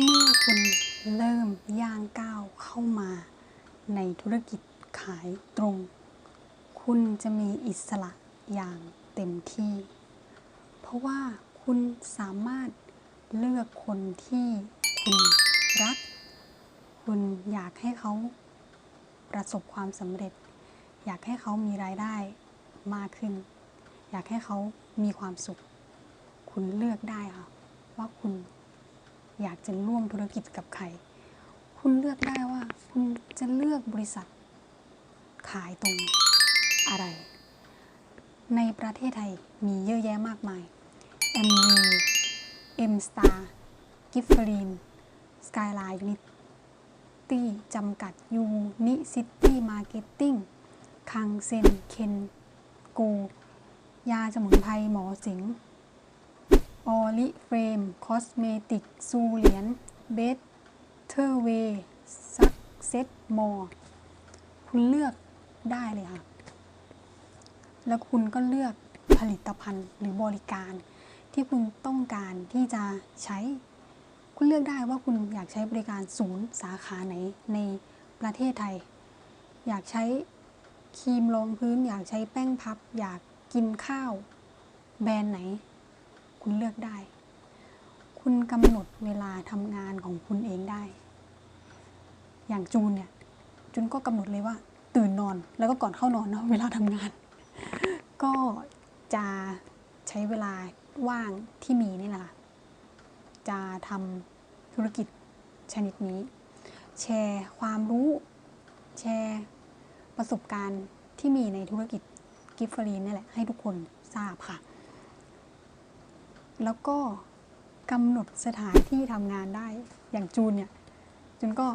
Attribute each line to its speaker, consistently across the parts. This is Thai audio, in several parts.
Speaker 1: เมื่อคุณเริ่มย่างก้าวเข้ามาในธุรกิจขายตรง คุณจะมีอิสระอย่างเต็มที่ เพราะว่าคุณสามารถเลือกคนที่คุณรัก คุณอยากให้เขาประสบความสำเร็จ อยากให้เขามีรายได้มากขึ้น อยากให้เขามีความสุข คุณเลือกได้ค่ะว่าคุณ อยากจะร่วมธุรกิจกับใคร คุณเลือกได้ว่า คุณจะเลือกบริษัท ขายตรงอะไร ในประเทศไทยมีเยอะแยะมากมาย m v M Star g i f f e r i n Skyline Unity จำกัด Unicity Marketing คังเซนเคนโก ยาสมุนไพรหมอสิง ออลิเฟรม คอสเมติก ซูเหรียญเบสเทอร์เวย์ซักเซตมอคุณเลือกได้เลยค่ะ แล้วคุณก็เลือกผลิตภัณฑ์หรือบริการ ที่คุณต้องการที่จะใช้ คุณเลือกได้ว่าคุณอยากใช้บริการศูนย์สาขาไหนในประเทศไทย อยากใช้ครีมรองพื้น อยากใช้แป้งพับ อยากกินข้าว แบรนด์ไหน คุณเลือกได้ คุณกำหนดเวลาทำงานของคุณเองได้ อย่างจูนเนี่ย จูนก็กำหนดเลยว่า ตื่นนอนแล้วก็ก่อนเข้านอนเนาะเวลาทำงาน ก็จะใช้เวลาว่างที่มีนี่แหละจะทำธุรกิจชนิดนี้ แชร์ความรู้ แชร์ประสบการณ์ที่มีในธุรกิจกิฟฟรีนนี่แหละให้ทุกคนทราบค่ะ แล้วก็กำหนดสถานที่ทำงานได้อย่างจูนเนี่ยจูนก็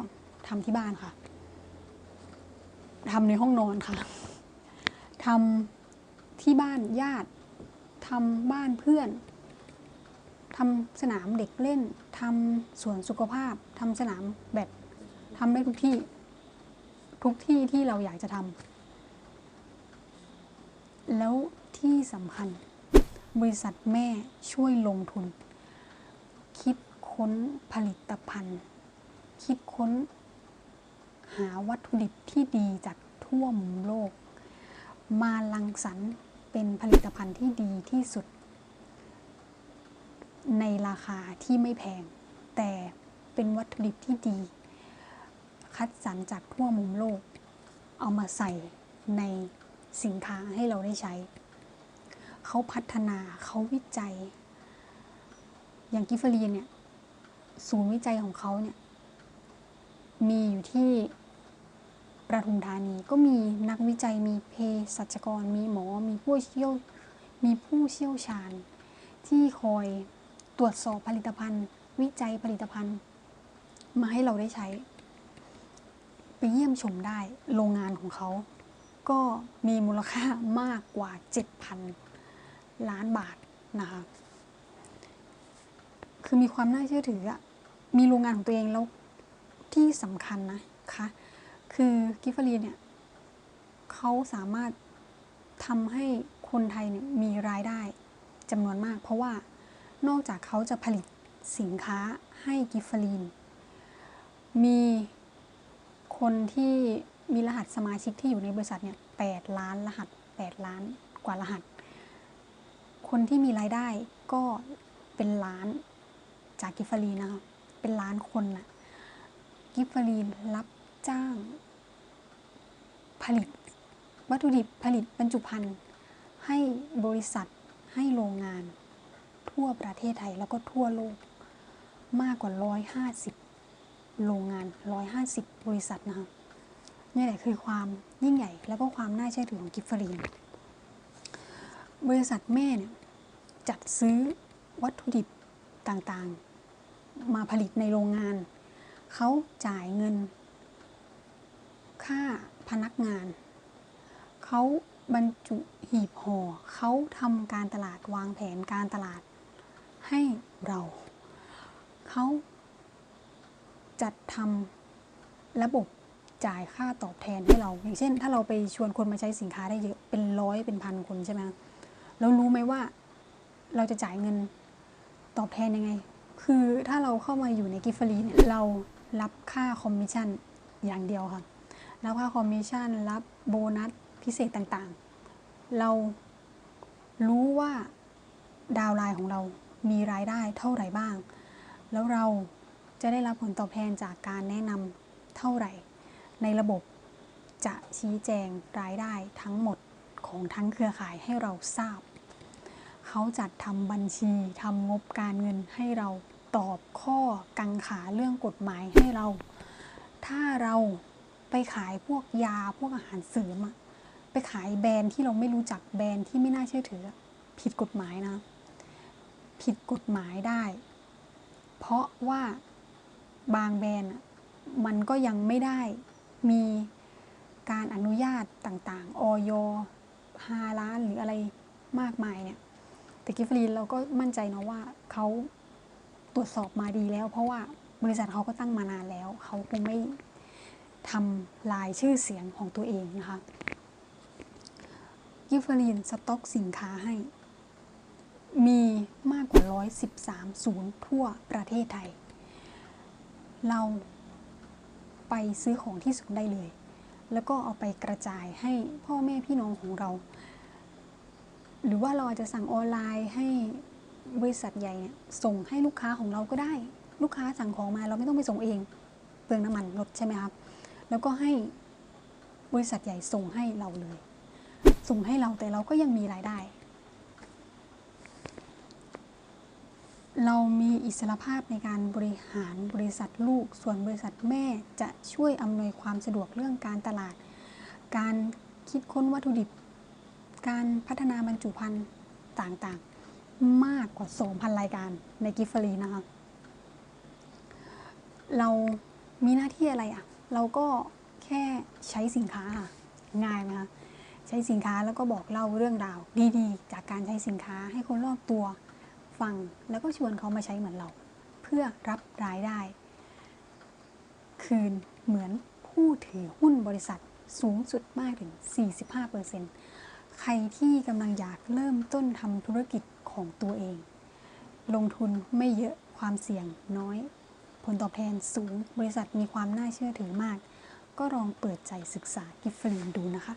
Speaker 1: ทำที่บ้านค่ะทำในห้องนอนค่ะทำที่บ้านญาติทำบ้านเพื่อนทำสนามเด็กเล่นทำสวนสุขภาพทำสนามแบดทำได้ทุกที่ ทุกที่ที่เราอยากจะทำแล้วที่สำคัญ บริษัทแม่ช่วยลงทุน คิดค้นผลิตภัณฑ์ คิดค้น หาวัตถุดิบที่ดีจากทั่วมุมโลก มาลังสรรค์เป็นผลิตภัณฑ์ที่ดีที่สุด ในราคาที่ไม่แพง แต่เป็นวัตถุดิบที่ดี คัดสรรจากทั่วมุมโลก เอามาใส่ในสินค้าให้เราได้ใช้ เขาพัฒนาเขาวิจัย อย่างกิฟเฟรีนเนี่ยศูนย์วิจัยของเขาเนี่ยมีอยู่ที่ประทุมธานีก็มีนักวิจัยมีเภสัชกร มีหมอ มีผู้เชี่ยวมีผู้เชี่ยวชาญ ที่คอยตรวจสอบผลิตภัณฑ์ วิจัยผลิตภัณฑ์ มาให้เราได้ใช้ ไปเยี่ยมชมได้โรงงานของเขา ก็มีมูลค่ามากกว่า 7,000 ล้านบาทนะคะ คือมีความน่าเชื่อถืออะมีโรงงานของตัวเองแล้วที่สำคัญนะคะคือกิฟฟรีเนี่ยเขาสามารถทำให้คนไทยเนี่ยมีรายได้จำนวนมาก เพราะว่านอกจากเขาจะผลิตสินค้าให้กิฟฟรีน มีคนที่มีรหัสสมาชิกที่อยู่ในบริษัทเนี่ยแปดล้านรหัสแปดล้านกว่ารหัส คนที่มีรายได้ก็เป็นล้านจากกิฟฟรีนะคะเป็นล้านคนน่ะกิฟฟรีนรับจ้าง ผลิต วัตถุดิบผลิตบรรจุภัณฑ์ให้บริษัทให้โรงงาน ทั่วประเทศไทยแล้วก็ทั่วโลกมากกว่า 150 โรงงาน 150 บริษัทนะคะนี่แหละคือความยิ่งใหญ่ แล้วก็ความน่าเชื่อถือของกิฟฟรีน บริษัทแม่เนี่ยจัดซื้อวัตถุดิบต่างๆ มาผลิตในโรงงาน เขาจ่ายเงิน ค่าพนักงาน เขาบรรจุหีบห่อเขาทำการตลาดวางแผนการตลาดให้เรา เขาจัดทำระบบจ่ายค่าตอบแทนให้เรา อย่างเช่น ถ้าเราไปชวนคนมาใช้สินค้าได้เยอะเป็นร้อยเป็นพันคนใช่ไหม แล้วรู้ไหมว่าเราจะจ่ายเงินตอบแทนยังไง คือถ้าเราเข้ามาอยู่ในกิฟฟรีเนี่ยเรารับค่าคอมมิชชั่นอย่างเดียวค่ะ รับค่าคอมมิชชั่นรับโบนัสพิเศษต่างๆ เรารู้ว่าดาวไลน์ของเรามีรายได้เท่าไหร่บ้าง แล้วเราจะได้รับผลตอบแทนจากการแนะนำเท่าไหร่ ในระบบจะชี้แจงรายได้ทั้งหมดของทั้งเครือข่ายให้เราทราบ เขาจัดทำบัญชีทำงบการเงินให้เราตอบข้อกังขาเรื่องกฎหมายให้เรา ถ้าเราไปขายพวกยาพวกอาหารเสริมอะไปขายแบรนด์ที่เราไม่รู้จักแบรนด์ที่ไม่น่าเชื่อถือ ผิดกฎหมายนะ ผิดกฎหมายได้ เพราะว่าบางแบรนด์มันก็ยังไม่ได้มีการอนุญาตต่างๆ ออยฮาล้านหรืออะไรมากมายเนี่ย แต่กิฟฟรีนเราก็มั่นใจเนาะว่าเขาตรวจสอบมาดีแล้ว เพราะว่าบริษัทเขาก็ตั้งมานานแล้ว เขาคงไม่ทำลายชื่อเสียงของตัวเองนะคะกิฟฟรีนสต็อกสินค้าให้ มีมากกว่า 113 ศูนย์ทั่วประเทศไทย เราไปซื้อของที่ศูนย์ได้เลย แล้วก็เอาไปกระจายให้พ่อแม่พี่น้องของเรา หรือว่าเราอาจจะสั่งออนไลน์ให้บริษัทใหญ่เนี่ยส่งให้ลูกค้าของเราก็ได้ ลูกค้าสั่งของมาเราไม่ต้องไปส่งเองเปลืองน้ำมันลดใช่ไหมครับแล้วก็ให้บริษัทใหญ่ส่งให้เราเลย ส่งให้เราแต่เราก็ยังมีรายได้ เรามีอิสรภาพในการบริหารบริษัทลูก ส่วนบริษัทแม่จะช่วยอำนวยความสะดวกเรื่องการตลาด การคิดค้นวัตถุดิบ การพัฒนาบรรจุภัณฑ์ต่างๆ มากกว่า 2,000 รายการในกิฟฟรีนะคะ เรามีหน้าที่อะไรอะ เราก็แค่ใช้สินค้าค่ะ ง่ายไหมคะ ใช้สินค้าแล้วก็บอกเล่าเรื่องราวดีๆ จากการใช้สินค้าให้คนรอบตัวฟัง แล้วก็ชวนเขามาใช้เหมือนเรา เพื่อรับรายได้ คืนเหมือนผู้ถือหุ้นบริษัทสูงสุดมากถึง 45% ใครที่กำลังอยากเริ่มต้นทำธุรกิจของตัวเอง ลงทุนไม่เยอะความเสี่ยงน้อย ผลตอบแทนสูงบริษัทมีความน่าเชื่อถือมาก ก็ลองเปิดใจศึกษากิฟฟลีนดูนะคะ